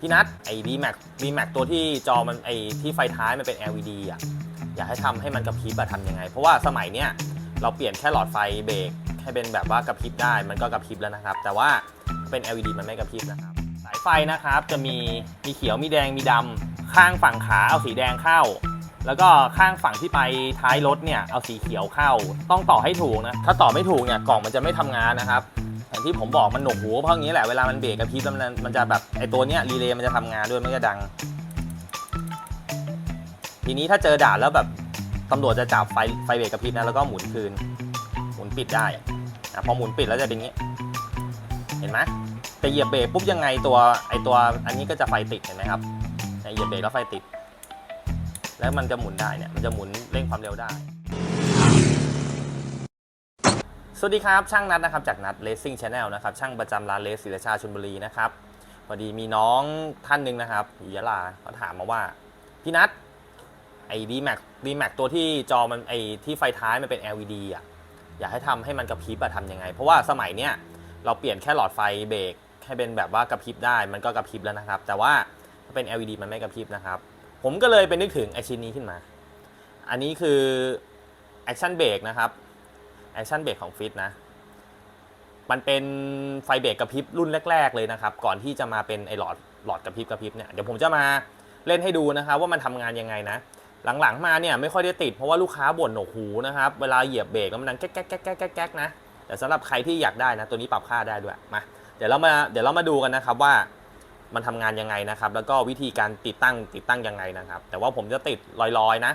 พี่นัทไอ้ V Max V Max ตัวที่จอมันไอ้ที่ไฟท้ายมันเป็น LED อะอยากให้ทำให้มันกระพริบอะทำยังไง เพราะว่าสมัยเนี้ยเราเปลี่ยนแค่หลอดไฟเบรกให้เป็นแบบว่ากระพริบได้มันก็กระพริบแล้วนะครับ แต่ว่าเป็น LED มันไม่กระพริบนะครับ สายไฟนะครับจะมีมีเขียวมีแดงมีดำข้างฝั่งขาเอาสีแดงเข้า แล้วก็ข้างฝั่งที่ไปท้ายรถเนี่ยเอาสีเขียวเข้า ต้องต่อให้ถูกนะถ้าต่อไม่ถูกเนี่ยกล่องมันจะไม่ทำงานนะครับ อย่างที่ผมบอกมันหนวกหูเพราะงี้แหละเวลามันเบรกกระพริบแล้วมันมันจะแบบไอตัวเนี้ยรีเลย์มันจะทำงานด้วยมันจะดัง ทีนี้ถ้าเจอด่านแล้วแบบตำรวจจะจับไฟไฟเบรกกระพริบนะแล้วก็หมุนคืน หมุนปิดได้อะพอหมุนปิดแล้วจะเป็นอย่างนี้ เห็นไหมแต่เหยียบเบรกปุ๊บยังไงตัวไอตัวอันนี้ก็จะไฟติดเห็นไหมครับเนี่ยเหยียบเบรกแล้วไฟติด แล้วมันจะหมุนได้เนี่ยมันจะหมุนเร่งความเร็วได้ สวัสดีครับ ช่างนัดนะครับจากนัดเลสซิ่งชาแนลนะครับช่างประจำร้านเลสศิลชาชลบุรีนะครับพอดีมีน้องท่านหนึ่งนะครับอยู่ยะลาเขาถามมาว่า พี่นัทไอ้ D Max D Max ตัวที่จอมันไอ้ที่ไฟท้ายมันเป็น LED อะอยากให้ทำให้มันกระพริบอะทำยังไง เพราะว่าสมัยเนี้ยเราเปลี่ยนแค่หลอดไฟเบรกให้เป็นแบบว่ากระพริบได้มันก็กระพริบแล้วนะครับ แต่ว่าถ้าเป็น LED มันไม่กระพริบนะครับ ผมก็เลยไปนึกถึงไอชิ้นนี้ขึ้นมา อันนี้คือ Action Brake นะครับ Action Brake ของฟิตนะ มันเป็นไฟเบรกกระพริบรุ่นแรก ๆ เลยนะครับ ก่อนที่จะมาเป็นไอหลอดหลอดกระพริบกระพริบเนี่ย เดี๋ยวผมจะมาเล่นให้ดูนะครับว่ามันทำงานยังไงนะ หลังๆมาเนี่ยไม่ค่อยได้ติดเพราะว่าลูกค้าบ่นหนวกหูนะครับ เวลาเหยียบเบรกแล้วมันดังแก๊กแก๊กแก๊กแก๊กแก๊กแก๊กนะแต่สำหรับใครที่อยากได้นะ ตัวนี้ปรับค่าได้ด้วยมาเดี๋ยวเรามาเดี๋ยวเรามาดูกันนะครับว่ามันทำงานยังไงนะครับ แล้วก็วิธีการติดตั้งติดตั้งยังไงนะครับ แต่ว่าผมจะติดลอยๆนะ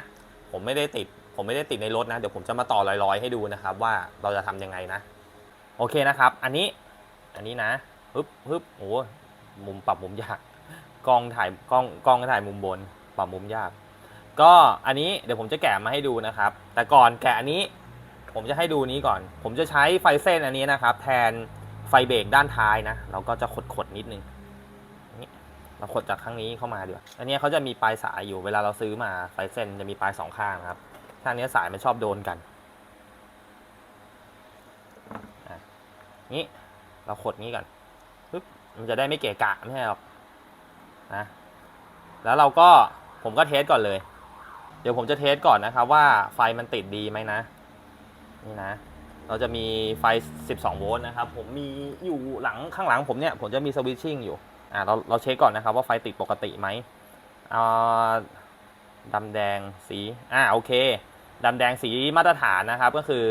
ผมไม่ได้ติด ผมไม่ได้ติดในรถนะ เดี๋ยวผมจะมาต่อลอยๆ ให้ดูนะครับ ว่าเราจะทำยังไงนะ โอเคนะครับ อันนี้ อันนี้นะฮึบฮึบโอ้มุมปรับมุมยาก กล้องถ่ายกล้องกล้องถ่ายมุมบน ปรับมุมยาก ก็อันนี้เดี๋ยวผมจะแกะมาให้ดูนะครับ แต่ก่อนแกะอันนี้ ผมจะให้ดูนี้ก่อน ผมจะใช้ไฟเส้นอันนี้นะครับ แทนไฟเบรกด้านท้ายนะ เราก็จะขดๆนิดนึงนี่เราขดจากข้างนี้เข้ามาดีกว่าอันนี้เขาจะมีปลายสายอยู่ เวลาเราซื้อมาไฟเส้นจะมีปลายสองข้างครับ ข้างนี้สายมันชอบโดนกันนี้เราขดนี้ก่อนปึ๊บมันจะได้ไม่เกะกะไม่ใช่หรอกนะแล้วเราก็ผมก็เทสก่อนเลย เดี๋ยวผมจะเทสก่อนนะครับว่าไฟมันติดดีไหมนะ นี่นะ เราจะมีไฟ 12 โวลต์นะครับ ผมมีอยู่หลังข้างหลังผมเนี่ย ผมจะมีสวิตชิ่งอยู่ อ่าเราเราเช็คก่อนนะครับว่าไฟติดปกติไหมอ่าดำแดงสี อ่าโอเค ดำแดงสีมาตรฐานนะครับ ก็คือ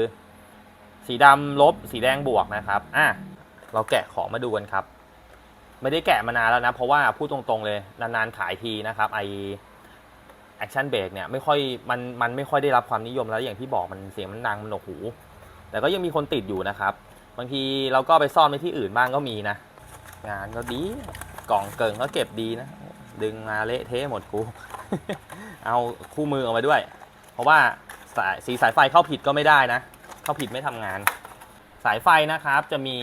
สีดำลบสีแดงบวกนะครับอะเราแกะของมาดูกันครับ ไม่ได้แกะมานานแล้วนะ เพราะว่าพูดตรงๆเลย นานๆขายทีนะครับไอแอคชั่นเบรกเนี่ยไม่ค่อยมันมันไม่ค่อยได้รับความนิยมแล้วอย่างที่บอกมันเสียงมันดังมันหนวกหู แต่ก็ยังมีคนติดอยู่นะครับ บางทีเราก็ไปซ่อนไว้ที่อื่นบ้างก็มีนะ งานก็ดีกล่องเกิงก็เก็บดีนะ ดึงมาเละเทะหมดกู เอาคู่มือเอาไว้ด้วย เพราะว่า สายสีสายไฟเข้าผิดก็ไม่ได้นะ เข้าผิดไม่ทำงาน สายไฟนะครับจะมี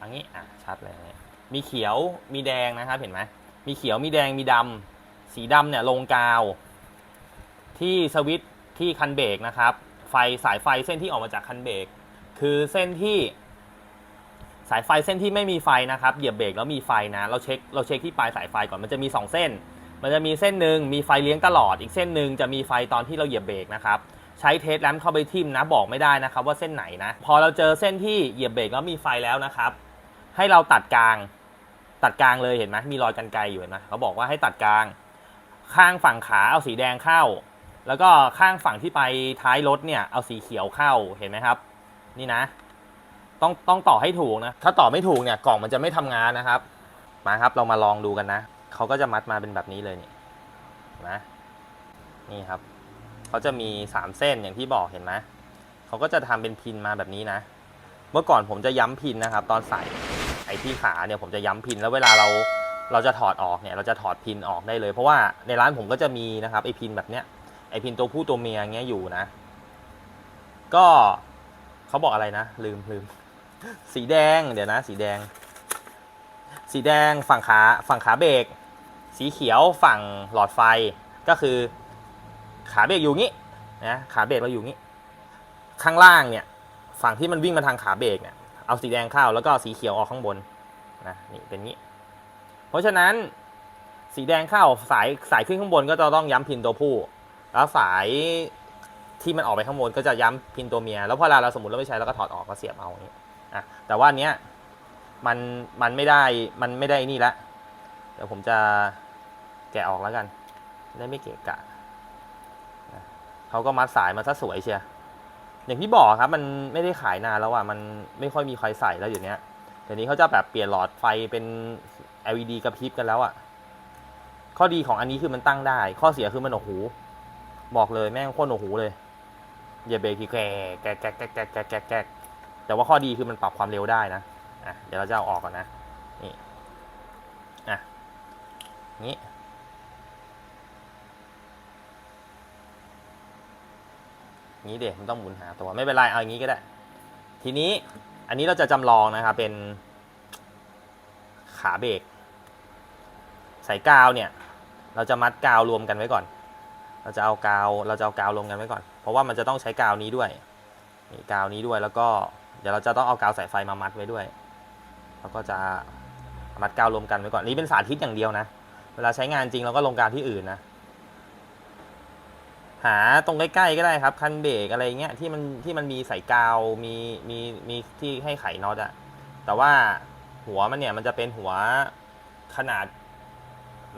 อันนี้อะชัดเลยมีเขียวมีแดงนะครับเห็นไหมมีเขียวมีแดงมีดำสีดำเนี่ยลงกาว ที่สวิตช์ที่คันเบรกนะครับ ไฟสายไฟเส้นที่ออกมาจากคันเบรกคือเส้นที่สายไฟเส้นที่ไม่มีไฟนะครับเหยียบเบรกแล้วมีไฟนะ เราเช็คเราเช็คที่ปลายสายไฟก่อนมันจะมี 2 เส้น มันจะมีเส้นหนึ่งมีไฟเลี้ยงตลอด อีกเส้นหนึ่งจะมีไฟตอนที่เราเหยียบเบรกนะครับใช้เทสแลมเข้าไปทิมนะบอกไม่ได้นะครับว่าเส้นไหนนะ พอเราเจอเส้นที่เหยียบเบรกแล้วมีไฟแล้วนะครับ ให้เราตัดกลาง ตัดกลางเลยเห็นไหมมีรอยกันไกลอยู่เห็นไหมเขาบอกว่าให้ตัดกลาง ข้างฝั่งขาเอาสีแดงเข้า แล้วก็ข้างฝั่งที่ไปท้ายรถเนี่ยเอาสีเขียวเข้าเห็นไหมครับ นี่นะ ต้องต้องต่อให้ถูกนะ ถ้าต่อไม่ถูกเนี่ยกล่องมันจะไม่ทำงานนะครับ มาครับเรามาลองดูกันนะ เขาก็จะมัดมาเป็นแบบนี้เลยนี่นะนี่ครับเขาจะมีสามเส้นอย่างที่บอกเห็นไหมเขาก็จะทำเป็นพินมาแบบนี้นะ เมื่อก่อนผมจะย้ำพินนะครับ ตอนใส่ไอ้ที่ขาเนี่ยผมจะย้ำพินแล้วเวลาเราเราจะถอดออกเนี่ย เราจะถอดพินออกได้เลย เพราะว่าในร้านผมก็จะมีนะครับไอ้พินแบบเนี้ยไอ้พินตัวผู้ตัวเมียเงี้ยอยู่นะ ก็เขาบอกอะไรนะลืมลืมสีแดงเดี๋ยวนะ สีแดง สีแดงฝั่งขาฝั่งขาเบรก สีเขียวฝั่งหลอดไฟก็คือขาเบรกอยู่งี้นะขาเบรกเราอยู่งี้ ข้างล่างเนี่ยฝั่งที่มันวิ่งมาทางขาเบรกเนี่ยเอาสีแดงเข้าแล้วก็สีเขียวออกข้างบนนะนี่เป็นงี้ เพราะฉะนั้นสีแดงเข้าสายสายขึ้นข้างบนก็จะต้องย้ำพินตัวผู้ แล้วสายที่มันออกไปข้างบนก็จะย้ำพินตัวเมีย แล้วพอเวลาเราสมมติเราไม่ใช้เราก็ถอดออกก็เสียบเอาอย่างนี้อะแต่ว่าเนี้ยมันมันไม่ได้มันไม่ได้นี่ละเดี๋ยวผมจะ แกะออกแล้วกันได้ไม่เกะกะเขาก็มัดสายมาซะสวยเชียอย่างที่บอกครับ มันไม่ได้ขายนานแล้วอะมันไม่ค่อยมีใครใส่แล้วอยู่เนี้ยเดี๋ยวนี้เขาจะแบบเปลี่ยนหลอดไฟเป็น LED กระพริบกันแล้วอะ ข้อดีของอันนี้คือมันตั้งได้ ข้อเสียคือมันโอ้โหบอกเลยแม่งโคตรโอ้โหเลยอย่าเบรกทีแกแกแกแกแกแกแกแกแต่ว่าข้อดีคือมันปรับความเร็วได้นะอะเดี๋ยวเราจะเอาออกก่อนนะนี่อะนี้ นี้เด็มันต้องหมุนหาตัวไม่เป็นไรเอาอย่างนี้ก็ได้ ทีนี้อันนี้เราจะจำลองนะครับเป็นขาเบรกสายกาวเนี่ย เราจะมัดกาวรวมกันไว้ก่อน เราจะเอากาวเราจะเอากาวรวมกันไว้ก่อน เพราะว่ามันจะต้องใช้กาวนี้ด้วยนี่กาวนี้ด้วยแล้วก็เดี๋ยวเราจะต้องเอากาวสายไฟมามัดไว้ด้วยแล้วก็จะมัดกาวรวมกันไว้ก่อนนี่เป็นสาธิตอย่างเดียวนะ เวลาใช้งานจริงเราก็ลงกาวที่อื่นนะ หาตรงใกล้ๆก็ได้ครับคันเบรกอะไรเงี้ยที่มันที่มันมีสายกาวมีมีมีที่ให้ไขน็อตอะแต่ว่าหัวมันเนี่ยมันจะเป็นหัวขนาด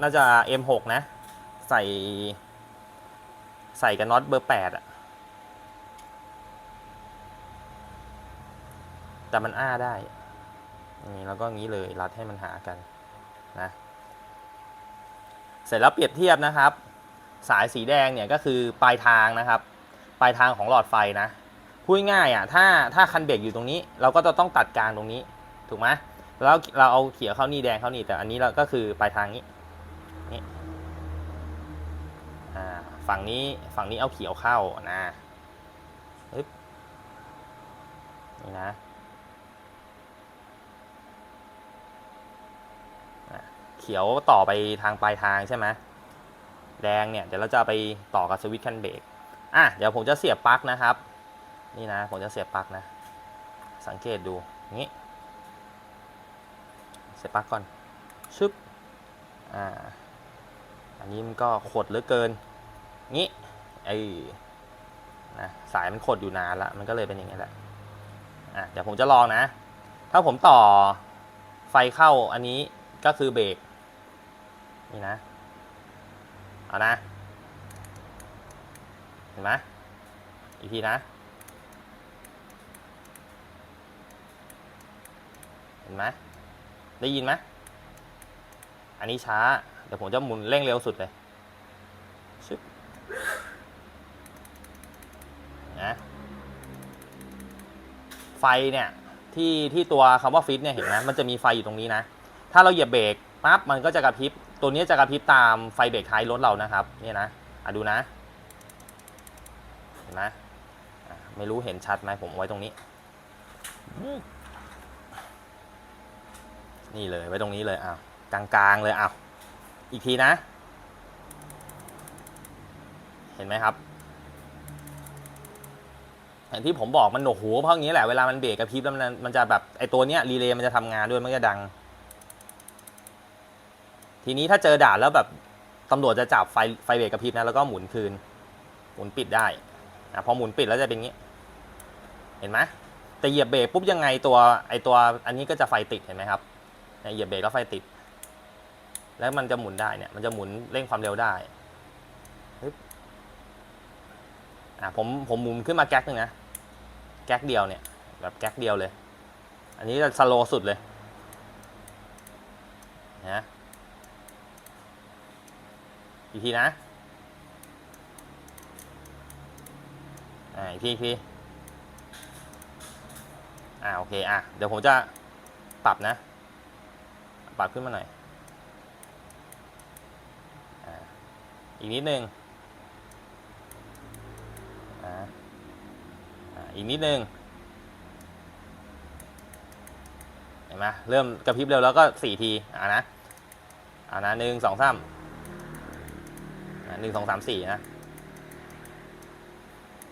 น่าจะ M6 นะ ใส่ ใส่กับน็อตเบอร์แปดอะแต่มันอ้าได้ นี่แล้วก็งี้เลยรัดให้มันหากันนะ เสร็จแล้วเปรียบเทียบนะครับ สายสีแดงเนี่ยก็คือปลายทางนะครับ ปลายทางของหลอดไฟนะพูดง่ายอะถ้าถ้าคันเบรกอยู่ตรงนี้ เราก็จะต้องตัดกลางตรงนี้ถูกไหมแล้วเราเอาเขียวเข้านี่แดงเข้านี่แต่อันนี้เราก็คือปลายทางนี้นี่ฝั่งนี้ฝั่งนี้เอาเขียวเข้านะปึ๊บนี่นะเขียวต่อไปทางปลายทางใช่ไหม แดงเนี่ยเดี๋ยวเราจะไปต่อกับสวิตช์คันเบรกอะเดี๋ยวผมจะเสียบปลั๊กนะครับ นี่นะผมจะเสียบปลั๊กนะ สังเกตดูงี้เสียบปลั๊กก่อนชึบอ่าอันนี้มันก็ขดเหลือเกินงี้ไอ้นะสายมันขดอยู่นานละมันก็เลยเป็นอย่างนี้แหละอะเดี๋ยวผมจะลองนะ ถ้าผมต่อไฟเข้าอันนี้ก็คือเบรกนี่นะ เอานะ เห็นไหมอีกทีนะ เห็นไหมได้ยินไหมอันนี้ช้า เดี๋ยวผมจะหมุนเร่งเร็วสุดเลยชึบนะไฟเนี่ยที่ที่ตัวคำว่าฟิตเนี่ยเห็นไหมมันจะมีไฟอยู่ตรงนี้นะ ถ้าเราเหยียบเบรกปั๊บมันก็จะกระพริบ ตัวนี้จะกระพริบตามไฟเบรกท้ายรถเรานะครับเนี่ยนะอะดูนะเห็นไหมไม่รู้เห็นชัดไหมผมไว้ตรงนี้ นี่เลยไว้ตรงนี้เลยอ้าวกลางๆเลยอ้าวอีกทีนะ เห็นไหมครับอย่างที่ผมบอกมันโอ้โหเพราะองี้แหละเวลามันเบรกกระพริบแล้วมันมันจะแบบไอตัวเนี้ยรีเลย์มันจะทำงานด้วยมันก็จะดัง ทีนี้ถ้าเจอด่านแล้วแบบตำรวจจะจับไฟไฟเบรกกระพริบนะแล้วก็หมุนคืน หมุนปิดได้อะพอหมุนปิดแล้วจะเป็นอย่างนี้ เห็นไหมแต่เหยียบเบรกปุ๊บยังไงตัวไอตัวอันนี้ก็จะไฟติดเห็นไหมครับเหยียบเบรกแล้วไฟติด แล้วมันจะหมุนได้เนี่ย มันจะหมุนเร่งความเร็วได้อะผมผมหมุนขึ้นมาแก๊กหนึ่งนะแก๊กเดียวเนี่ย แบบแก๊กเดียวเลย อันนี้จะสโลสุดเลยนะ อีกทีนะอ่าอีกทีอีกทีอ่าโอเคอะเดี๋ยวผมจะปรับนะ ปรับขึ้นมาหน่อยอ่าอีกนิดนึงอ่าอ่าอีกนิดนึงเห็นไหมเริ่มกระพริบเร็วแล้วก็สี่ทีอ่านะอ่านะหนึ่งสองสาม หนึ่งสองสามสี่นะ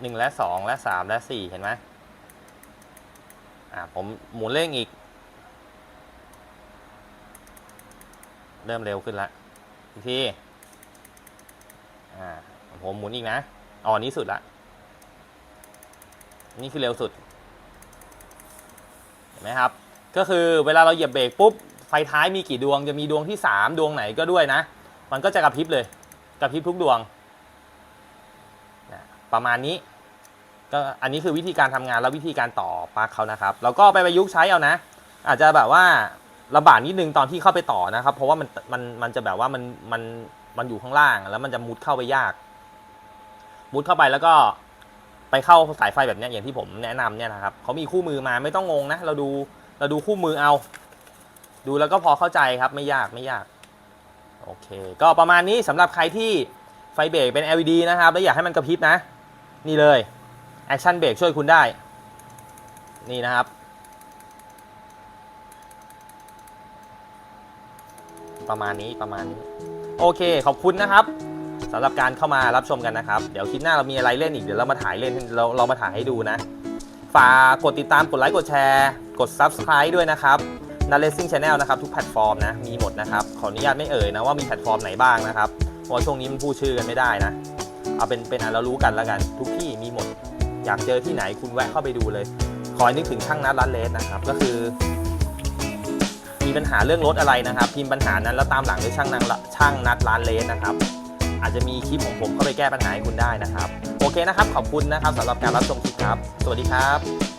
หนึ่งและสองและสามและสี่เห็นไหมอ่าผมหมุนเร่งอีก เริ่มเร็วขึ้นแล้วอีกทีอ่าผมหมุนอีกนะอ๋ออนนี้สุดละ นี่คือเร็วสุด เห็นไหมครับ ก็คือเวลาเราเหยียบเบรกปุ๊บ ไฟท้ายมีกี่ดวง จะมีดวงที่ 3 ดวงไหนก็ด้วยนะ มันก็จะกระพริบเลย กระพริบทุกดวงนะประมาณนี้ก็อันนี้คือวิธีการทำงานและวิธีการต่อปลั๊กเขานะครับ แล้วก็ไปประยุกต์ใช้เอานะ อาจจะแบบว่าลำบากนิดนึงตอนที่เข้าไปต่อนะครับ เพราะว่ามันมันมันจะแบบว่ามันมันมันอยู่ข้างล่าง แล้วมันจะมุดเข้าไปยาก มุดเข้าไปแล้วก็ไปเข้าสายไฟแบบนี้อย่างที่ผมแนะนำเนี่ยนะครับเขามีคู่มือมาไม่ต้องงงนะ เราดูเราดูคู่มือเอา ดูแล้วก็พอเข้าใจครับไม่ยากไม่ยาก โอเค ก็ประมาณนี้สำหรับใครที่ไฟเบรกเป็น LED นะครับ แล้วอยากให้มันกระพริบนะ นี่เลย Action Brake ช่วยคุณได้ นี่นะครับ ประมาณนี้ประมาณนี้ โอเค ขอบคุณนะครับสำหรับการเข้ามารับชมกันนะครับ เดี๋ยวคลิปหน้าเรามีอะไรเล่นอีก เดี๋ยวเรามาถ่ายเล่นเราเรามาถ่ายให้ดูนะ ฝากกดติดตามกดไลค์กดแชร์ กด Subscribe ด้วยนะครับ นาเลสซิ่งชาแนลนะครับทุกแพลตฟอร์มนะมีหมดนะครับขออนุญาตไม่เอ่ยนะว่ามีแพลตฟอร์มไหนบ้างนะครับเพราะช่วงนี้มันพูดชื่อกันไม่ได้นะเอาเป็นเป็นอันเรารู้กันแล้วกัน ทุกที่มีหมด อยากเจอที่ไหนคุณแวะเข้าไปดูเลยคอยนึกถึงช่างนัดร้านเลสนะครับก็คือ มีปัญหาเรื่องรถอะไรนะครับพิมพ์ปัญหานั้นแล้วตามหลังด้วยช่างนังช่างนัดร้านเลสนะครับอาจจะมีคลิปของผมเข้าไปแก้ปัญหาให้คุณได้นะครับ โอเคนะครับขอบคุณนะครับสำหรับการรับชมคลิปครับ สวัสดีครับ